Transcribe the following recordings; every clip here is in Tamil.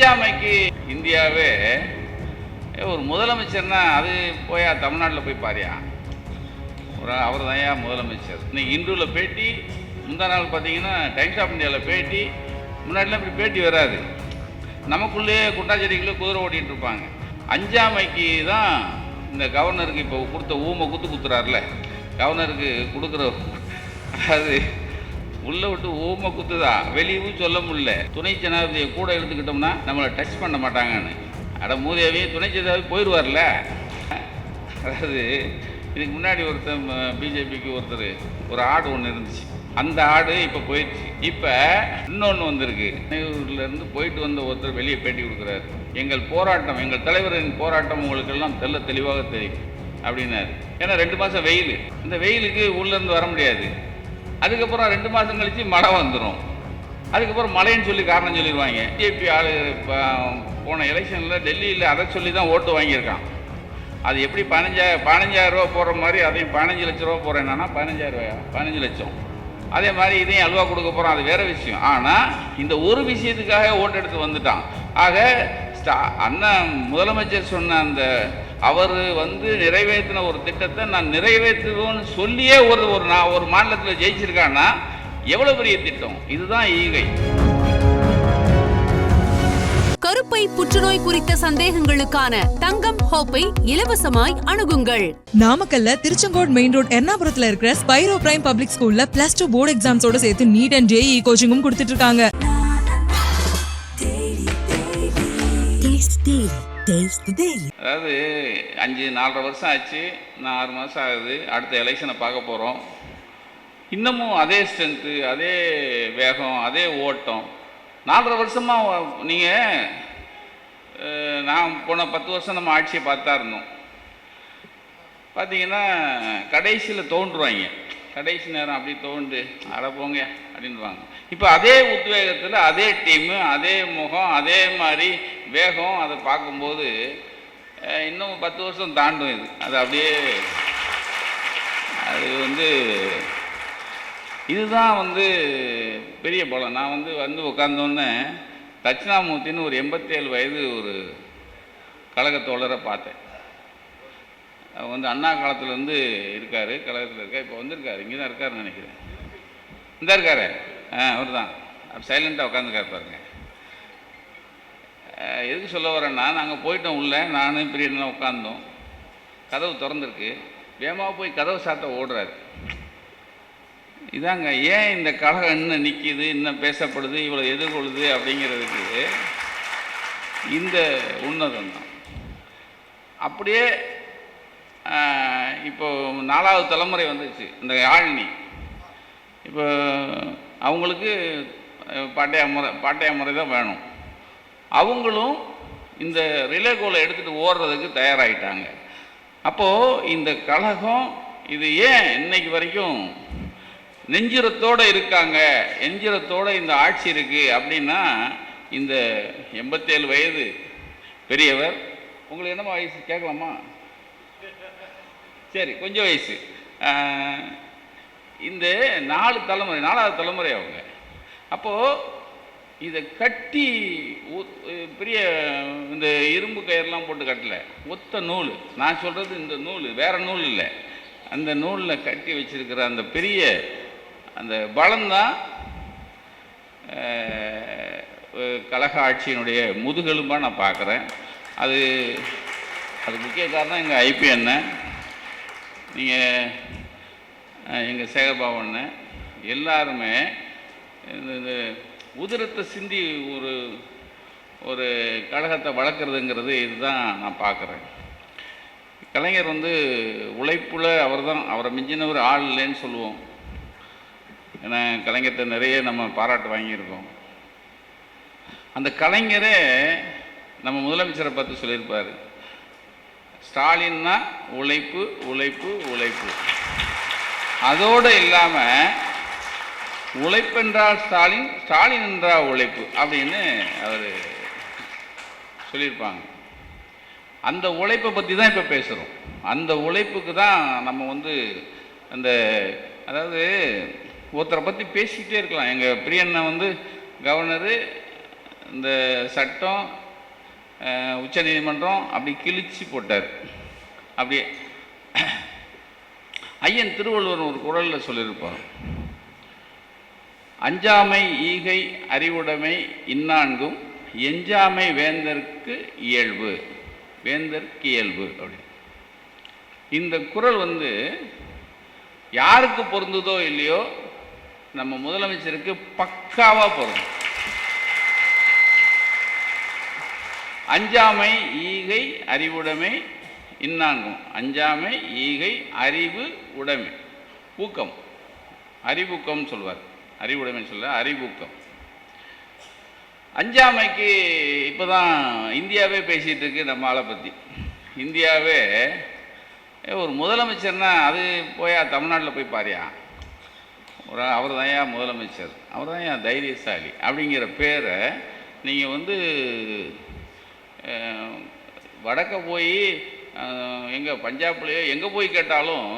அஞ்சாமைக்கு இந்தியாவே ஏ, ஒரு முதலமைச்சர்னா அது போயா தமிழ்நாட்டில் போய் பாரியா? ஒரு அவர் தான் முதலமைச்சர். இன்னைக்கு இந்துவில் பேட்டி முந்தா நாள் பார்த்தீங்கன்னா டைம்ஸ் ஆஃப் இந்தியாவில் பேட்டி முன்னாடிலாம் இப்படி பேட்டி வராது. நமக்குள்ளேயே குண்டாச்சேரிக்குள்ளே குதிரை ஓட்டிகிட்டு இருப்பாங்க. அஞ்சாமைக்கு தான் இந்த கவர்னருக்கு இப்போ கொடுத்த ஊமை குத்து குத்துறாருல. கவர்னருக்கு கொடுக்குற அது உள்ளே விட்டு ஊமை குத்துதான் வெளியவும் சொல்ல முடியல. துணை ஜனாதிபதியை கூட எடுத்துக்கிட்டோம்னா நம்மளை டச் பண்ண மாட்டாங்கன்னு. அட மூதேவி துணை ஜனாதிபதி போயிடுவார்ல அதாவது இதுக்கு முன்னாடி ஒருத்தர் பிஜேபிக்கு ஒருத்தர் ஒரு ஆடு ஒன்று இருந்துச்சு. அந்த ஆடு இப்போ போயிடுச்சு. இப்போ இன்னொன்று வந்திருக்கு. இருந்து போயிட்டு வந்த ஒருத்தர் வெளியே பேட்டி கொடுக்குறாரு. எங்கள் போராட்டம் எங்கள் தலைவரின் போராட்டம் உங்களுக்கெல்லாம் தெல்ல தெளிவாக தெரியும் அப்படின்னாரு. ஏன்னா ரெண்டு மாதம் வெயில். இந்த வெயிலுக்கு உள்ளேருந்து வர முடியாது. அதுக்கப்புறம் ரெண்டு மாதம் கழித்து மழை வந்துடும் அதுக்கப்புறம் மழைன்னு சொல்லி காரணம் சொல்லிடுவாங்க பிஜேபி ஆளு இப்போ போன எலெக்ஷனில் டெல்லியில் அதை சொல்லி தான் ஓட்டு வாங்கியிருக்கான். அது எப்படி பதினஞ்சா பதினஞ்சாயிரம் ரூபா போடுற மாதிரி அதையும் பதினஞ்சு லட்ச ரூபா போகிறேன் பதினஞ்சாயிரம் ரூபாயா? பதினஞ்சு லட்சம். அதே மாதிரி இதையும் அல்வா கொடுக்க போகிறோம் அது வேறு விஷயம். ஆனால் இந்த ஒரு விஷயத்துக்காக ஓட்டு எடுத்து வந்துட்டான். ஆக ஸ்டா அண்ணன் முதலமைச்சர் சொன்ன அந்த அவர் வந்து நிறைவேற்றின ஒரு திட்டத்தை நான் நிறைவேற்றுவேன்னு சொல்லியே ஒரு ஒரு நான் ஒரு மாநிலத்தில் ஜெயிச்சிருக்கான்னா எவ்வளோ பெரிய திட்டம்? இதுதான் ஈகை. கருப்பை புற்றுநோய் குறித்த சந்தேகங்களுக்கான தங்கம் ஹோப்பை இலவசமாய் அணுகுங்கள். நாமக்கல்ல திருச்செங்கோடு மெயின் ரோட் எர்ணாபுரத்துல இருக்கிற ஸ்பைரோ பிரைம் பப்ளிக் ஸ்கூல்ல பிளஸ் டூ போர்டு எக்ஸாம்ஸோட சேர்த்து நீட் அண்ட் ஜேஇ கோச்சிங்கும் கொடுத்துட்டு இருக்காங்க. அதாவது அஞ்சு நாலரை வருஷம் ஆச்சு. நான் ஆறு மாதம் ஆகுது. அடுத்த எலெக்ஷனை பார்க்க போகிறோம் இன்னமும் அதே ஸ்ட்ரென்த்து அதே வேகம் அதே ஓட்டம். நாலரை வருஷமாக நீங்கள் நான் போன பத்து வருஷம் நம்ம ஆட்சியை பார்த்தா இருந்தோம் பார்த்தீங்கன்னா கடைசியில் தோன்றுவாங்க. கடைசி நேரம் அப்படி தோண்டு அட போங்க அப்படின்வாங்க இப்போ அதே உத்வேகத்தில் அதே டீமு அதே முகம் அதே மாதிரி வேகம் அதை பார்க்கும்போது இன்னும் பத்து வருஷம் தாண்டும் இது. அது அப்படியே அது வந்து இதுதான் வந்து பெரிய பலம். நான் வந்து வந்து உட்காந்தோன்னே தட்சிணாமூர்த்தின்னு ஒரு எண்பத்தேழு வயது ஒரு கழகத்தோழரை பார்த்தேன். அவர் வந்து அண்ணா காலத்துலேருந்து இருக்கார் கழகத்தில் இருக்கார். இப்போ வந்திருக்காரு. இங்கே தான் இருக்காருன்னு நினைக்கிறேன். இந்த இருக்காரு. ஆ அவர் தான் சைலண்ட்டாக உட்காந்துருக்காரு பாருங்க. எதுக்கு சொல்ல வரேன்னா நாங்கள் போயிட்டோம் உள்ளே. நானும் பிரியன்லாம் உட்காந்தோம் கதவு திறந்துருக்கு. வேகமாக போய் கதவு சாத்த ஓடுறாரு. இதாங்க ஏன் இந்த கழகம் இன்னும் நிற்கிது இன்னும் பேசப்படுது இவ்வளோ எதிர்கொள்ளுது அப்படிங்கிறதுக்கு இந்த உன்னதம் தான் அப்படியே இப்போது நாலாவது தலைமுறை வந்துச்சு இந்த யாழினி இப்போ அவங்களுக்கு பாட்டையா முறை பாட்டையா முறை தான் வேணும். அவங்களும் இந்த ரிலே கோலை எடுத்துகிட்டு ஓடுறதுக்கு தயாராகிட்டாங்க அப்போது இந்த கழகம் இது ஏன் இன்னைக்கு வரைக்கும் நெஞ்சிரத்தோடு இருக்காங்க நெஞ்சிரத்தோடு இந்த ஆட்சி இருக்குது அப்படின்னா இந்த எண்பத்தேழு வயது பெரியவர் உங்களுக்கு என்னமா வயசு? கேட்கலாமா? சரி கொஞ்சம் வயசு. இந்த நாலு தலைமுறை நாலாவது தலைமுறை அவங்க. அப்போது இதை கட்டி பெரிய இந்த இரும்பு கயிறுலாம் போட்டு கட்டலை. ஒத்த நூல். நான் சொல்கிறது இந்த நூல் வேறு நூல் இல்லை. அந்த நூலில் கட்டி வச்சிருக்கிற அந்த பெரிய அந்த பலம்தான் கழக ஆட்சியினுடைய முதுகெலும்பாக நான் பார்க்குறேன். அது அது முக்கிய காரணம் எங்கள் ஐபி அண்ணன் நீங்கள் எங்கள் சேகபாவண்ண எல்லாருமே இந்த உதிரத்தை சிந்தி ஒரு ஒரு கழகத்தை வளர்க்குறதுங்கிறது இதுதான் நான் பார்க்குறேன் கலைஞர் வந்து உழைப்பில் அவர் தான் அவரை மிஞ்சினவர் ஆள் இல்லைன்னு சொல்லுவோம். ஏன்னா கலைஞர்கிட்ட நிறைய நம்ம பாராட்டு வாங்கியிருக்கோம். அந்த கலைஞரே நம்ம முதலமைச்சரை பார்த்து சொல்லியிருப்பார். ஸ்டாலின்னா உழைப்பு உழைப்பு உழைப்பு. அதோடு இல்லாமல் உழைப்பென்றால் ஸ்டாலின் ஸ்டாலின் என்றால் உழைப்பு அப்படின்னு அவர் சொல்லியிருப்பாங்க. அந்த உழைப்பை பற்றி தான் இப்போ பேசுகிறோம் அந்த உழைப்புக்கு தான் நம்ம வந்து அந்த அதாவது ஒருத்தரை பற்றி பேசிக்கிட்டே இருக்கலாம். எங்கள் பிரியண்ணன் வந்து கவர்னரு இந்த சட்டம் உச்ச நீதிமன்றம் அப்படி கிழிச்சு போட்டார். அப்படியே ஐயன் திருவள்ளுவர் ஒரு குரலில் சொல்லியிருப்பார். அஞ்சாமை ஈகை அறிவுடைமை இன்னான்கும் எஞ்சாமை வேந்தற்கு இயல்பு வேந்தற்கு இயல்பு அப்படி. இந்த குரல் வந்து யாருக்கு பொருந்துதோ இல்லையோ நம்ம முதலமைச்சருக்கு பக்காவாக பொருந்தும். அஞ்சாமை ஈகை அறிவுடைமை இன்னாங்கும். அஞ்சாமை ஈகை அறிவு உடைமை. ஊக்கம். அறிவூக்கம் சொல்வார். அறிவுடைமைன்னு சொல்ல அறிவூக்கம். அஞ்சாமைக்கு இப்போ தான் இந்தியாவே பேசிகிட்டு இருக்கு நம்ம ஆளை பற்றி இந்தியாவே ஒரு முதலமைச்சர்னா அது போயா தமிழ்நாட்டில் போய் பாரியா? ஒரு அவர் தான் முதலமைச்சர். அவர் தான் தைரியசாலி. அப்படிங்கிற பேரை நீங்கள் வந்து வடக்க போய் எங்கே பஞ்சாப்லேயோ எங்கே போய் கேட்டாலும்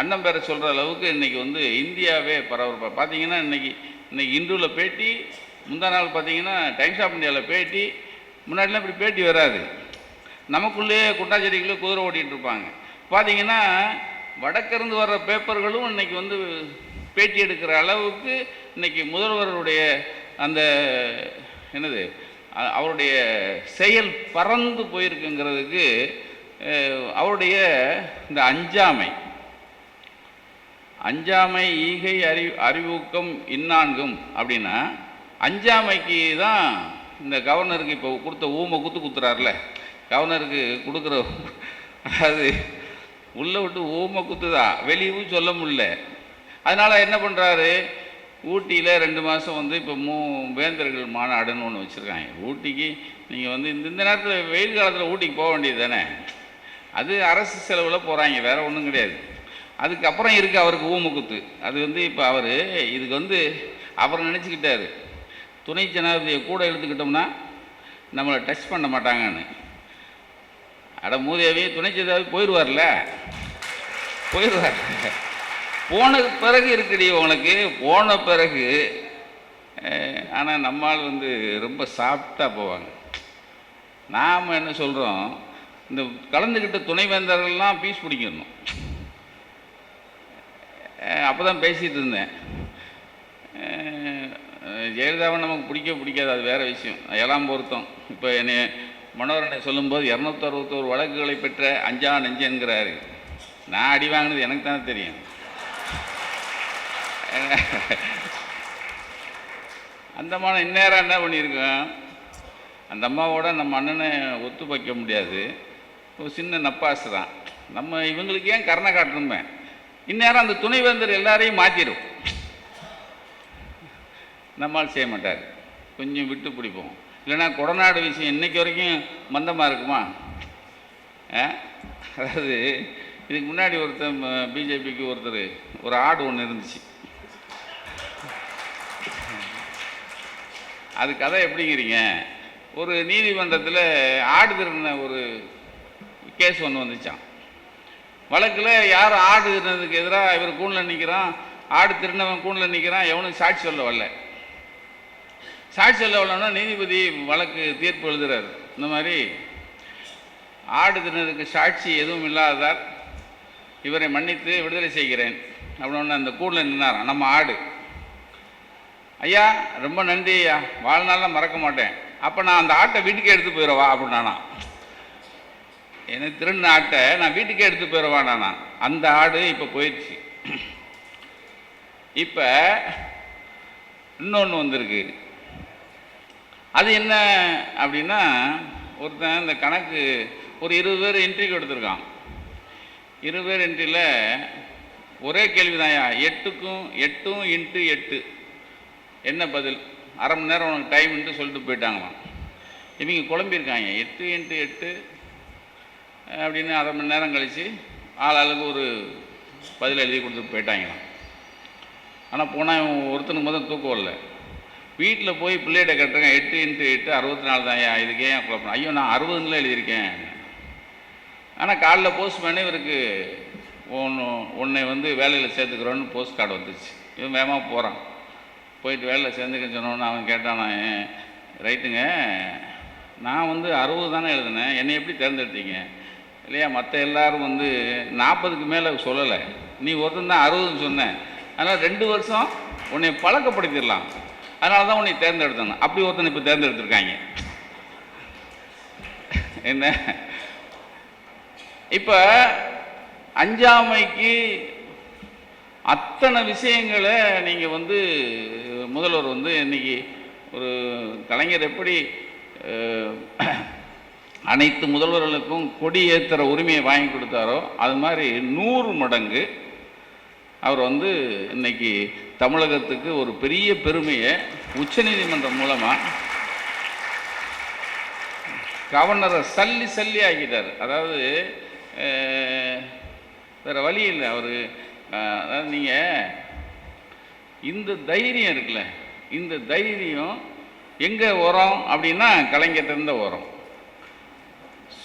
அண்ணன் பேரை சொல்கிற அளவுக்கு இன்றைக்கி வந்து இந்தியாவே பரபரப்பா. பார்த்தீங்கன்னா இன்றைக்கி இன்றைக்கி இந்துவில் பேட்டி முந்தா நாள் பார்த்தீங்கன்னா டைம்ஸ் ஆஃப் இந்தியாவில் பேட்டி முன்னாடிலாம் இப்படி பேட்டி வராது. நமக்குள்ளேயே குண்டாச்செடிகளே குதிரை ஓட்டிகிட்டு இருப்பாங்க. பார்த்தீங்கன்னா வடக்கிருந்து வர்ற பேப்பர்களும் இன்னைக்கு வந்து பேட்டி எடுக்கிற அளவுக்கு இன்றைக்கி முதல்வருடைய அந்த என்னது அவருடைய செயல் பறந்து போயிருக்குங்கிறதுக்கு அவருடைய இந்த அஞ்சாமை. அஞ்சாமை ஈகை அறி அறிவூக்கம் இன்னான்கும் அப்படின்னா அஞ்சாமைக்கு தான் இந்த கவர்னருக்கு இப்போ கொடுத்த ஊமை குத்து குத்துறாருல. கவர்னருக்கு கொடுக்குற அதாவது உள்ளே விட்டு ஊமை குத்து தான் வெளியவும் சொல்ல முடியல. அதனால் என்ன பண்ணுறாரு ஊட்டியில் ரெண்டு மாதம் வந்து இப்போ மூ வேந்தர்கள் மாநாடுன்னு ஒன்று வச்சுருக்காங்க. ஊட்டிக்கு நீங்கள் வந்து இந்த இந்த நேரத்தில் வெயில் காலத்தில் ஊட்டிக்கு போக வேண்டியது தானே? அது அரசு செலவில் போகிறாங்க வேறு ஒன்றும் கிடையாது. அதுக்கப்புறம் இருக்குது அவருக்கு ஊமுக்குத்து. அது வந்து இப்போ அவர் இதுக்கு வந்து அவர் நினச்சிக்கிட்டார். துணை ஜனாதிபதியை கூட எடுத்துக்கிட்டோம்னா நம்மளை டச் பண்ண மாட்டாங்கன்னு. அட மூதேவி துணை ஜனாதிபதி போயிடுவார்ல போயிடுவார் போன பிறகு இருக்குடி உனக்கு. போன பிறகு ஆனால் நம்மால் வந்து ரொம்ப சாஃப்டாக போவாங்க. நாம் என்ன சொல்கிறோம் இந்த கலந்துக்கிட்ட துணைவேந்தர்கள்லாம் பீஸ் பிடிக்கணும். அப்போ தான் பேசிகிட்டு இருந்தேன். ஜெயலலிதாவை நமக்கு பிடிக்க பிடிக்காது அது வேறு விஷயம். எல்லாம் பொருத்தம். இப்போ என்னை மனோரனை சொல்லும்போது இரநூத்தறுபத்தோரு வழக்குகளை பெற்ற அஞ்சா நெஞ்சன்கிறாரு. நான் அடி வாங்கினது எனக்கு தானே தெரியும். அந்த அம்மா இந்நேரம் என்ன பண்ணியிருக்கோம்? அந்த அம்மாவோட நம்ம அண்ணனை ஒத்து வைக்க முடியாது. ஒரு சின்ன நப்பாசு தான் நம்ம இவங்களுக்கு ஏன் கருணை காட்டணுமே? இந்நேரம் அந்த துணைவேந்தர் எல்லாரையும் மாற்றிடும் நம்மால் செய்ய மாட்டார். கொஞ்சம் விட்டு பிடிப்போம். இல்லைன்னா கொடநாடு விஷயம் இன்னைக்கு வரைக்கும் மந்தமாக இருக்குமா? ஆ? அதாவது இதுக்கு முன்னாடி ஒருத்தர் பிஜேபிக்கு ஒருத்தர் ஒரு ஆடு ஒன்று இருந்துச்சு. அது கதை எப்படிங்கிறீங்க? ஒரு நீதிமன்றத்தில் ஆடு திருடின ஒரு கேஸ் ஒன்று வந்துச்சான் வழக்கில் யார் ஆடு திருடினதுக்கு எதிராக இவர் கூண்டில் நிற்கிறான் ஆடு திருடினவன் கூண்டில் நிற்கிறான் எவனும் சாட்சி சொல்ல வரல. சாட்சி சொல்ல வரலன்னா நீதிபதி வழக்கு தீர்ப்பு எழுதுறாரு. இந்த மாதிரி ஆடு திருடினதுக்கு சாட்சி எதுவும் இல்லாததால் இவரை மன்னித்து விடுதலை செய்கிறேன். அப்படின்னு அந்த கூண்டில் நின்னாராம். நம்ம ஆடு. ஐயா ரொம்ப நன்றி ஐயா. வாழ்நாளில் மறக்க மாட்டேன். அப்போ நான் அந்த ஆட்டை வீட்டுக்கே எடுத்து போயிடவா அப்படின்னானா? எனக்கு திருண்ண ஆட்டை நான் வீட்டுக்கே எடுத்து போயிடவா அந்த ஆடு இப்போ போயிடுச்சு. இப்போ இன்னொன்று வந்திருக்கு. அது என்ன அப்படின்னா ஒருத்தன் இந்த கணக்கு ஒரு இருபது பேர் இன்ட்ரிக்கு எடுத்திருக்கான். இருபது பேர் இன்ட்ரியில் ஒரே கேள்விதான்யா எட்டுக்கும் எட்டும் இன்ட்டு எட்டு. என்ன பதில்? அரை மணி நேரம் உனக்கு டைம்ன்ட்டு சொல்லிட்டு போயிட்டாங்களாம். இவங்க குழம்பியிருக்காங்க. எட்டு இன்ட்டு எட்டு அப்படின்னு அரை மணி நேரம் கழித்து ஆளாளுக்கு ஒரு பதில் எழுதி கொடுத்துட்டு போயிட்டாங்களாம். ஆனால் போனால் இவன் ஒருத்தனுக்கு முதல் தூக்கம் வரல. வீட்டில் போய் பிள்ளைகிட்ட கேட்டுருங்க எட்டு இன்ட்டு எட்டு அறுபத்தி நாலு தான் ஐயா இதுக்கு ஏன் குழப்பம்? ஐயோ நான் அறுபதுல எழுதியிருக்கேன். ஆனால் காலைல போஸ்ட்மேனே இவருக்கு ஒன்று உன்னை வந்து வேலையில் சேர்த்துக்கிறோன்னு போஸ்ட் கார்டு வந்துச்சு. இவன் வேகமாக போகிறான் போயிட்டு வேலையில் சேர்ந்துக்கன்னு சொன்னோன்னு அவன் கேட்டான் ரைட்டுங்க நான் வந்து அறுபது தானே எழுதினேன் என்னை எப்படி தேர்ந்தெடுத்தீங்க? இல்லையா மற்ற எல்லாரும் வந்து நாற்பதுக்கு மேலே சொல்லலை. நீ ஒருத்தன் தான் அறுபதுன்னு சொன்னேன். அதனால் ரெண்டு வருஷம் உன்னை பழக்கப்படுத்திடலாம். அதனால தான் உன்னை தேர்ந்தெடுத்தேன் அப்படி ஒருத்தனை இப்போ தேர்ந்தெடுத்திருக்காங்க. என்ன? இப்போ அஞ்சாமைக்கு அத்தனை விஷயங்களை நீங்கள் வந்து முதல்வர் வந்து இன்னைக்கு ஒரு கலைஞர் எப்படி அனைத்து முதல்வர்களுக்கும் கொடி ஏற்றுற உரிமையை வாங்கி கொடுத்தாரோ அது மாதிரி நூறு மடங்கு அவர் வந்து இன்னைக்கு தமிழகத்துக்கு ஒரு பெரிய பெருமையை உச்சநீதிமன்றம் மூலமாக கவர்னரை சல்லி சல்லி ஆக்கிட்டார். அதாவது வேறு வழி இல்லை அவர். அதாவது நீங்கள் இந்த தைரியம் இருக்குல்ல இந்த தைரியம் எங்கே உரம் அப்படின்னா கலைஞர்கிட்ட உரம்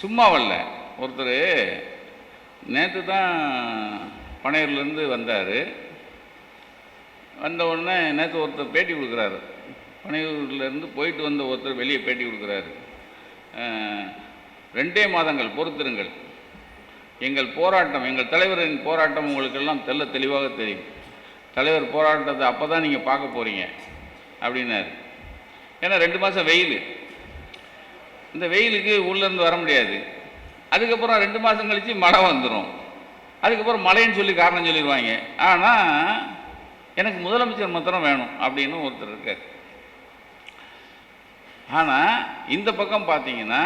சும்மாவல்ல சும்மா வரல. ஒருத்தர் நேற்று தான் பனையூர்லேருந்து வந்தார். வந்த உடனே நேற்று ஒருத்தர் பேட்டி கொடுக்குறாரு. பனையூர்லேருந்து போயிட்டு வந்த ஒருத்தர் வெளியே பேட்டி கொடுக்குறாரு. ரெண்டே மாதங்கள் பொறுத்திருங்கள். எங்கள் போராட்டம் எங்கள் தலைவரின் போராட்டம் உங்களுக்கெல்லாம் தெல்ல தெளிவாக தெரியும். தலைவர் போராட்டத்தை அப்போ தான் நீங்கள் பார்க்க போகிறீங்க அப்படின்னாரு. ஏன்னா ரெண்டு மாதம் வெயில். இந்த வெயிலுக்கு உள்ளேருந்து வர முடியாது. அதுக்கப்புறம் ரெண்டு மாதம் கழித்து மழை வந்துடும் அதுக்கப்புறம் மழைன்னு சொல்லி காரணம் சொல்லிடுவாங்க ஆனால் எனக்கு முதலமைச்சர் மாத்திரம் வேணும் அப்படின்னு ஒருத்தர் இருக்கார். ஆனால் இந்த பக்கம் பார்த்தீங்கன்னா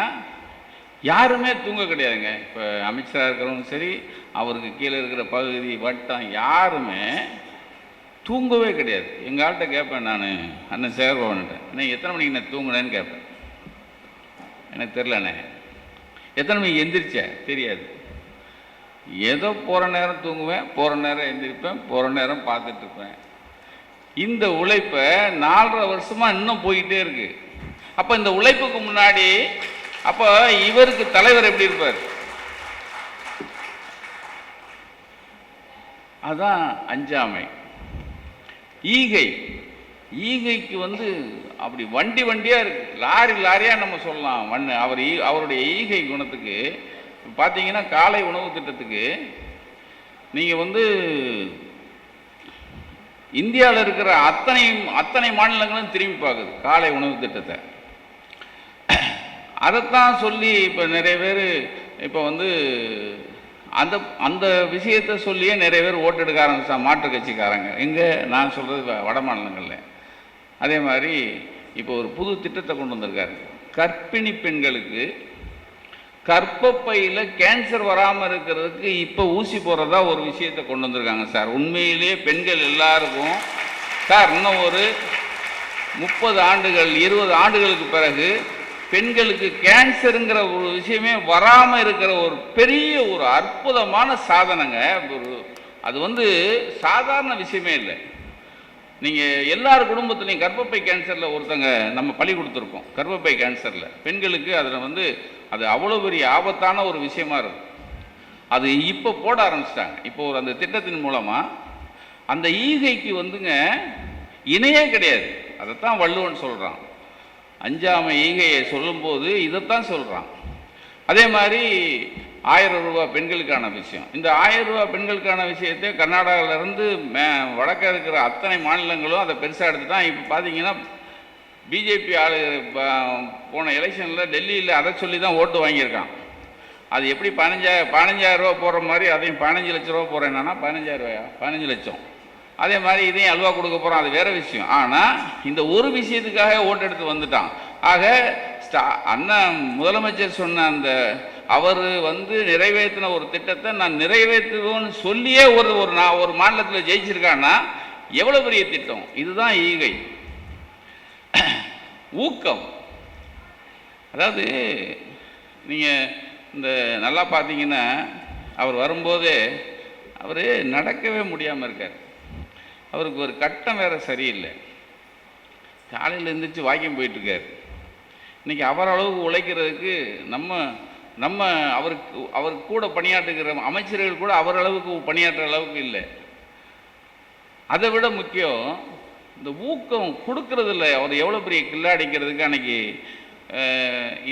யாருமே தூங்க கிடையாதுங்க. இப்போ அமைச்சராக இருக்கிறவங்க சரி அவருக்கு கீழே இருக்கிற பகுதி வட்டம் யாருமே தூங்கவே கிடையாது. எங்கள் ஆள்கிட்ட கேட்பேன் நான். அண்ணன் சேகர்பவன்கிட்ட அண்ணன் எத்தனை மணிக்கு நான் தூங்குனேன்னு கேட்பேன் எனக்கு தெரிலண்ணே எத்தனை மணிக்கு எந்திரிச்ச? தெரியாது. ஏதோ போகிற நேரம் தூங்குவேன் போகிற நேரம் எந்திரிப்பேன் போகிற நேரம் பார்த்துட்டு இருப்பேன் இந்த உழைப்பை நாலரை வருஷமாக இன்னும் போயிட்டே இருக்கு. அப்போ இந்த உழைப்புக்கு முன்னாடி அப்போ இவருக்கு தலைவர் எப்படி இருப்பார்? அதான் அஞ்சாமை. ஈகை. ஈகைக்கு வந்து அப்படி வண்டி வண்டியாக இருக்குது லாரி லாரியாக நம்ம சொல்லலாம். வண்ணு அவர் ஈ- அவருடைய ஈகை குணத்துக்கு பார்த்தீங்கன்னா காலை உணவு திட்டத்துக்கு நீங்கள் வந்து இந்தியாவில் இருக்கிற அத்தனை அத்தனை மாநிலங்களும் திரும்பி பார்க்குது காலை உணவு திட்டத்தை. அதைத்தான் சொல்லி இப்போ நிறைய பேர் இப்போ வந்து அந்த அந்த விஷயத்தை சொல்லியே நிறைய பேர் ஓட்டு எடுக்க ஆரம்பிச்சாங்க மாற்றுக் கட்சிக்காரங்க. எங்கே நான் சொல்கிறது வட மாநிலங்களில். அதே மாதிரி இப்போ ஒரு புது திட்டத்தை கொண்டு வந்திருக்காரு. கர்ப்பிணி பெண்களுக்கு கர்ப்பப்பையில் கேன்சர் வராமல் இருக்கிறதுக்கு இப்போ ஊசி போடுறதா ஒரு விஷயத்தை கொண்டு வந்திருக்காங்க சார். உண்மையிலேயே பெண்கள் எல்லாருக்கும் சார் இன்னும் ஒரு முப்பது ஆண்டுகள் இருபது ஆண்டுகளுக்கு பிறகு பெண்களுக்கு கேன்சருங்கிற ஒரு விஷயமே வராமல் இருக்கிற ஒரு பெரிய ஒரு அற்புதமான சாதனைங்க. ஒரு அது வந்து சாதாரண விஷயமே இல்லை. நீங்கள் எல்லார் குடும்பத்துலேயும் கர்ப்பப்பை கேன்சரில் ஒருத்தங்க நம்ம பழி கொடுத்துருக்கோம். கர்ப்பப்பை கேன்சரில் பெண்களுக்கு அதில் வந்து அது அவ்வளோ பெரிய ஆபத்தான ஒரு விஷயமா இருக்கும். அது இப்போ போட ஆரம்பிச்சிட்டாங்க. இப்போ ஒரு அந்த திட்டத்தின் மூலமாக அந்த ஈகைக்கு வந்துங்க இணையே கிடையாது. அதைத்தான் வள்ளுவன் சொல்கிறான் அஞ்சாமை ஈகையை சொல்லும்போது இதைத்தான் சொல்கிறான் அதே மாதிரி ஆயிரம் ரூபா பெண்களுக்கான விஷயம். இந்த ஆயிரம் ரூபா பெண்களுக்கான விஷயத்தை கர்நாடகாவிலேருந்து மே வடக்க இருக்கிற அத்தனை மாநிலங்களும் அதை பெருசாக எடுத்து தான் இப்போ பார்த்தீங்கன்னா பிஜேபி ஆளு போன எலெக்ஷனில் டெல்லியில் அதை சொல்லி தான் ஓட்டு வாங்கியிருக்கான். அது எப்படி பதினஞ்சா பதினஞ்சாயிரம் ரூபா போடுற மாதிரி அதையும் பதினஞ்சு லட்ச ரூபா போடுறேன்னா பதினஞ்சாயிரம் ரூபாயா? பதினஞ்சு லட்சம். அதே மாதிரி இதையும் அல்வா கொடுக்க போகிறோம் அது வேறு விஷயம். ஆனால் இந்த ஒரு விஷயத்துக்காக ஓட்டு எடுத்து வந்துட்டான். ஆக ஸ்டா அண்ணன் முதலமைச்சர் சொன்ன அந்த அவர் வந்து நிறைவேற்றின ஒரு திட்டத்தை நான் நிறைவேற்றுவேன்னு சொல்லியே ஒரு ஒரு நான் ஒரு மாநிலத்தில் ஜெயிச்சிருக்கான்னா எவ்வளோ பெரிய திட்டம்? இதுதான் ஈகை. ஊக்கம். அதாவது நீங்கள் இந்த நல்லா பார்த்தீங்கன்னா அவர் வரும்போதே அவர் நடக்கவே முடியாமல் இருக்கார். அவருக்கு ஒரு கட்டம் வேறு சரியில்லை. காலையில் எழுந்திரிச்சு வாக்கியம் போயிட்டுருக்கார். இன்றைக்கி அவரளவுக்கு உழைக்கிறதுக்கு நம்ம நம்ம அவருக்கு அவர் கூட பணியாற்றுகிற அமைச்சர்கள் கூட அவர் அளவுக்கு பணியாற்றுற அளவுக்கு இல்லை. அதை விட முக்கியம் இந்த ஊக்கம் கொடுக்கறதில்ல. அவர் எவ்வளோ பெரிய கில்லாடிக்கிறதுக்கு அன்னைக்கு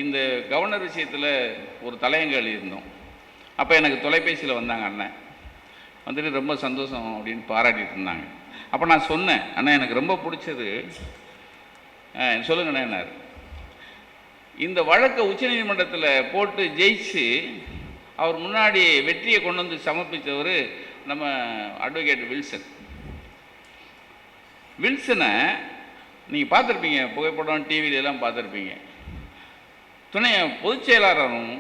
இந்த கவர்னர் விஷயத்தில் ஒரு தலையங்க எழுதியிருந்தோம். அப்போ எனக்கு தொலைபேசியில் வந்தாங்க அண்ணன். வந்துட்டு ரொம்ப சந்தோஷம் அப்படின்னு பாராட்டிட்டு இருந்தாங்க. அப்போ நான் சொன்னேன் அண்ணா எனக்கு ரொம்ப பிடிச்சது. சொல்லுங்கண்ணா சொல்லுங்கண்ணே என்னார். இந்த வழக்கை உச்சநீதிமன்றத்தில் போட்டு ஜெயிச்சு அவர் முன்னாடி வெற்றியை கொண்டு வந்து சமர்ப்பித்தவர் நம்ம அட்வொகேட் வில்சன். வில்சனை நீங்கள் பார்த்துருப்பீங்க புகைப்படம் டிவிலெலாம் பார்த்துருப்பீங்க. துணை பொதுச் செயலாளரும்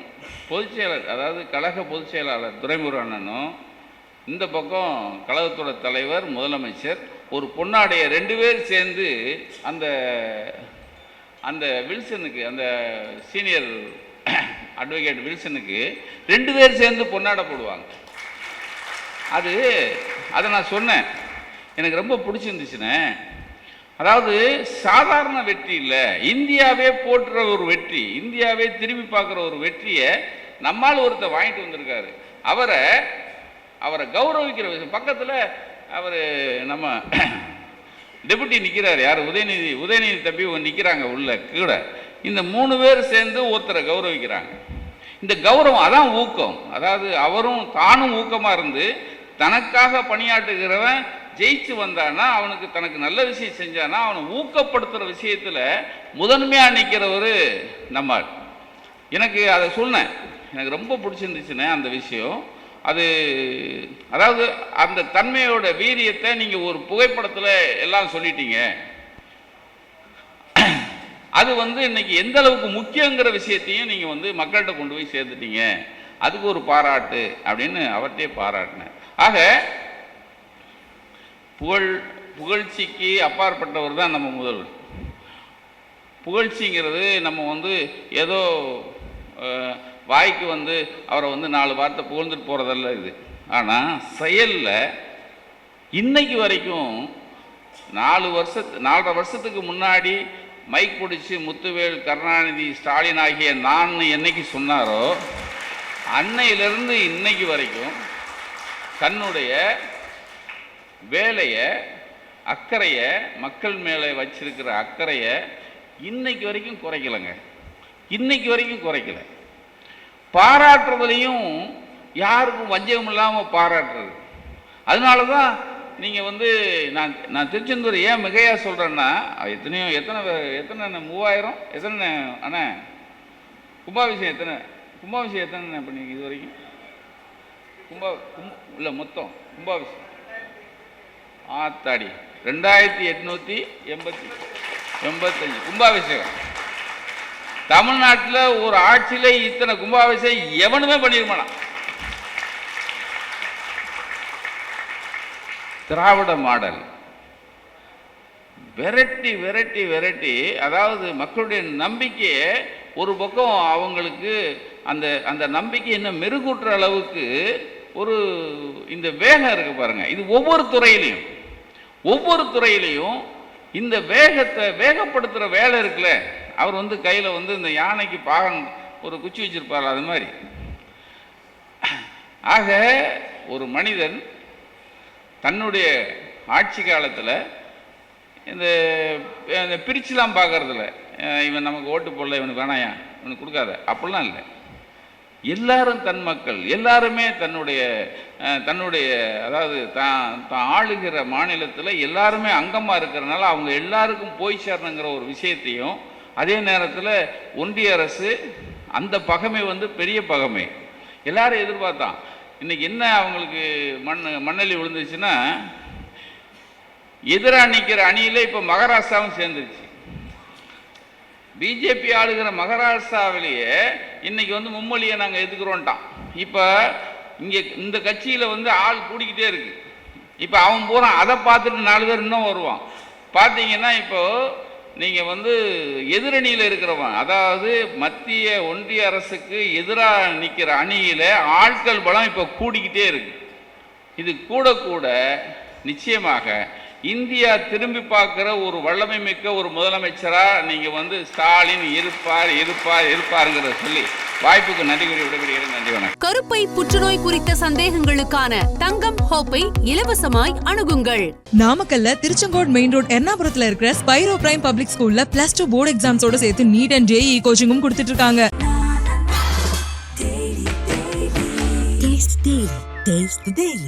பொதுச் செயலர் அதாவது கழக பொதுச் செயலாளர் துரைமுருகண்ணனும் இந்த பக்கம் கழகத்தோட தலைவர் முதலமைச்சர் ஒரு பொன்னாடைய ரெண்டு பேர் சேர்ந்து அந்த அந்த வில்சனுக்கு அந்த சீனியர் அட்வொகேட் வில்சனுக்கு ரெண்டு பேர் சேர்ந்து பொன்னாடை போடுவாங்க. அது அதை நான் சொன்னேன். எனக்கு ரொம்ப பிடிச்சிருந்துச்சுண்ணே அதாவது சாதாரண வெற்றி இல்லை. இந்தியாவே போட்டுற ஒரு வெற்றி இந்தியாவே திரும்பி பார்க்குற ஒரு வெற்றியை நம்மால் ஒருத்தர் வாங்கிட்டு வந்திருக்காரு. அவரை அவரை கௌரவிக்கிற விஷயம். பக்கத்தில் அவர் நம்ம டெபுட்டி நிற்கிறார் யார்? உதயநிதி உதயநிதி தம்பி நிற்கிறாங்க உள்ள கூட இந்த மூணு பேர் சேர்ந்து ஒருத்தரை கௌரவிக்கிறாங்க. இந்த கௌரவம் அதான் ஊக்கம். அதாவது அவரும் தானும் ஊக்கமாக இருந்து தனக்காக பணியாற்றுகிறவன் ஜெயிச்சு வந்தானா அவனுக்கு தனக்கு நல்ல விஷயம் செஞ்சானா அவனை ஊக்கப்படுத்துகிற விஷயத்தில் முதன்மையாக நிற்கிறவர் நம்மார் எனக்கு அதை சொன்னேன். எனக்கு ரொம்ப பிடிச்சிருந்துச்சுண்ணே அந்த விஷயம். அது அதாவது அந்த தன்மையோட வீரியத்தை நீங்கள் ஒரு புகைப்படத்தில் எல்லாம் சொல்லிட்டீங்க. அது வந்து இன்னைக்கு எந்த அளவுக்கு முக்கியங்கிற விஷயத்தையும் நீங்கள் வந்து மக்கள்கிட்ட கொண்டு போய் சேர்த்துட்டீங்க. அதுக்கு ஒரு பாராட்டு அப்படின்னு அவர்கிட்டே பாராட்டினேன். ஆக புகழ் புகழ்ச்சிக்கு அப்பாற்பட்டவர் தான் நம்ம முதல்வர். புகழ்ச்சிங்கிறது நம்ம வந்து ஏதோ வாய்க்கு வந்து அவரை வந்து நாலு வார்த்தை புகழ்ந்துட்டு போகிறதல்ல இது. ஆனால் செயலில் இன்னைக்கு வரைக்கும் நாலு வருஷத்து நாலரை வருஷத்துக்கு முன்னாடி மைக் பிடிச்சி முத்துவேல் கருணாநிதி ஸ்டாலின் ஆகிய நான் என்னைக்கு சொன்னாரோ அன்னையிலிருந்து இன்னைக்கு வரைக்கும் தன்னுடைய வேலையை அக்கறையை மக்கள் மேலே வச்சிருக்கிற அக்கறையை இன்னைக்கு வரைக்கும் குறைக்கலைங்க. இன்னைக்கு வரைக்கும் குறைக்கல. பாராட்டுறதுலையும் யாருக்கும் வஞ்சகம் இல்லாமல் பாராட்டுறது. அதனால தான் நீங்கள் வந்து நான் நான் திருச்செந்தூர் ஏன் மிகையாக சொல்கிறேன்னா எத்தனையோ எத்தனை எத்தனை மூவாயிரம் எத்தனை அண்ணே கும்பாபிஷேகம் எத்தனை கும்பாபிஷேகம் எத்தனை பண்ணி இது வரைக்கும் கும்பா கும் இல்லை மொத்தம் கும்பாபிஷேகம். ஆத்தாடி ரெண்டாயிரத்தி எட்நூற்றி எண்பத்தி எண்பத்தஞ்சு கும்பாபிஷேகம். தமிழ்நாட்டில் ஒரு ஆட்சியில் இத்தனை கும்பாபிஷேகம் எவனுமே பண்ணிருமாட்டான் திராவிட மாடல். விரட்டி விரட்டி விரட்டி அதாவது மக்களுடைய நம்பிக்கையை ஒரு பக்கம் அவங்களுக்கு அந்த அந்த நம்பிக்கை இன்னும் மெருகூட்டுற அளவுக்கு ஒரு இந்த வேகம் இருக்குது பாருங்கள் இது ஒவ்வொரு துறையிலையும். ஒவ்வொரு துறையிலையும் இந்த வேகத்தை வேகப்படுத்துகிற வேலை இருக்குல்ல? அவர் வந்து கையில் வந்து இந்த யானைக்கு பாகம் ஒரு குச்சி வச்சிருப்பார் அது மாதிரி. ஆக ஒரு மனிதன் தன்னுடைய ஆட்சி காலத்தில் இந்த இந்த பிரிச்சுலாம் பார்க்கறதில்ல இவன் நமக்கு ஓட்டு போடல இவனுக்கு வேணாயா? இவனுக்கு கொடுக்காத. அப்படிலாம் இல்லை. எல்லாரும் தன் மக்கள். எல்லாருமே தன்னுடைய தன்னுடைய அதாவது தான் தான் ஆளுகிற மாநிலத்தில் எல்லாருமே அங்கமாக இருக்கிறனால அவங்க எல்லாருக்கும் போய் சேரணுங்கிற ஒரு விஷயத்தையும் அதே நேரத்தில் ஒன்றிய அரசு அந்த பகைமை வந்து பெரிய பகைமை. எல்லாரும் எதிர்பார்த்தான். இன்னைக்கு என்ன அவங்களுக்கு மண் மண்ணலி விழுந்துச்சுன்னா எதிராக நிற்கிற அணியில் இப்போ மகாராஷ்டிராவும் சேர்ந்துருச்சு. பிஜேபி ஆளுகிற மகாராஷ்டிராவிலேயே இன்னைக்கு வந்து மும்மொழியை நாங்கள் எதுக்குறோன்ட்டான் இப்போ இங்கே இந்த கட்சியில் வந்து ஆள் கூடிக்கிட்டே இருக்கு. இப்போ அவன் பூரா அதை பார்த்துட்டு நாலு பேர் இன்னும் வருவான். பார்த்தீங்கன்னா இப்போ நீங்கள் வந்து எதிரணியில் இருக்கிறவன் அதாவது மத்திய ஒன்றிய அரசுக்கு எதிராக நிற்கிற அணியில் ஆட்கள் பலம் இப்போ கூடிக்கிட்டே இருக்கு. இது கூட கூட நிச்சயமாக இந்தியா திரும்பி பார்க்குற ஒரு வல்லமை மிக்க ஒரு முதலமைச்சராக நீங்கள் வந்து ஸ்டாலின் இருப்பார் இருப்பார் இருப்பாருங்கிறத சொல்லி வாய்ப்புக்கு நன்றி கூறி விடைபெறுகிறேன். நன்றி வணக்கம். கருப்பை புற்றுநோய் குறித்த சந்தேகங்களுக்கான தங்கம் ஹோப்பை இலவசமாய் அணுகுங்கள். நாமக்கல்ல திருச்செங்கோடு மெயின் ரோட் எர்ணாபுரத்துல இருக்கிற ஸ்பைரோ பிரைம் பப்ளிக் ஸ்கூல்ல பிளஸ் டூ போர்டு எக்ஸாம்ஸோட சேர்த்து நீட் அண்ட் ஜேஇ கோச்சிங்கும் கொடுத்துட்டு இருக்காங்க. The Daily.